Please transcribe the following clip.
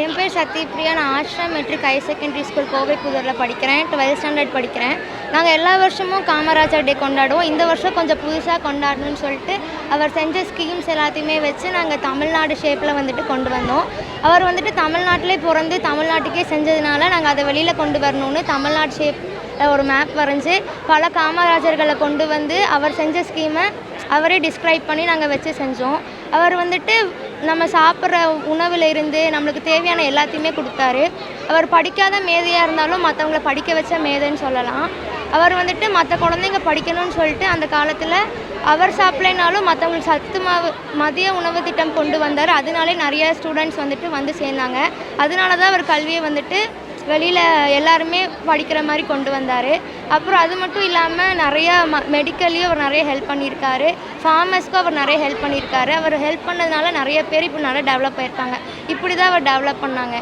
என் பேர் சத்யபிரியா நான் Ashram matric higher secondary school Kovai புதூரில் படிக்கிறேன். டுவெல்த் ஸ்டாண்டர்ட் படிக்கிறேன். நாங்கள் எல்லா வருஷமும் காமராஜர் டே கொண்டாடுவோம். இந்த வருஷம் கொஞ்சம் புதுசாக கொண்டாடணும்னு சொல்லிட்டு அவர் செஞ்ச ஸ்கீம்ஸ் எல்லாத்தையுமே வச்சு நாங்கள் தமிழ்நாடு ஷேப்பில் வந்துட்டு கொண்டு வந்தோம். அவர் வந்துட்டு தமிழ்நாட்டிலே பிறந்து தமிழ்நாட்டுக்கே செஞ்சதுனால நாங்கள் அதை வெளியில் கொண்டு வரணும்னு தமிழ்நாடு ஷேப் ஒரு மேப் வரைஞ்சி பல காமராஜர்களை கொண்டு வந்து அவர் செஞ்ச ஸ்கீமை அவரே டிஸ்கிரைப் பண்ணி நாங்கள் வச்சு செஞ்சோம். அவர் வந்துட்டு நம்ம சாப்பிட்ற உணவுல இருந்து நம்மளுக்கு தேவையான எல்லாத்தையுமே கொடுத்தாரு. அவர் படிக்காத மேதையாக இருந்தாலும் மற்றவங்கள படிக்க வச்ச மேதைன்னு சொல்லலாம். அவர் வந்துட்டு மற்ற குழந்தைங்க படிக்கணும்னு சொல்லிட்டு அந்த காலத்தில் அவர் சாப்பிடலைனாலும் மற்றவங்களுக்கு சத்து மாவு மதிய உணவு திட்டம் கொண்டு வந்தார். அதனாலே நிறைய ஸ்டூடெண்ட்ஸ் வந்துட்டு வந்து சேர்ந்தாங்க. அதனால தான் அவர் கல்வியை வந்துட்டு வெளியில் எல்லாருமே படிக்கிற மாதிரி கொண்டு வந்தார். அப்புறம் அது மட்டும் இல்லாமல் நிறையா ம மெடிக்கல்லையும் அவர் நிறைய ஹெல்ப் பண்ணியிருக்காரு. ஃபார்மர்ஸ்க்கும் அவர் நிறைய ஹெல்ப் பண்ணியிருக்காரு. அவர் ஹெல்ப் பண்ணதுனால நிறைய பேர் இப்போ நல்லா டெவலப் ஆயிருக்காங்க. இப்படி தான் அவர் டெவலப் பண்ணாங்க.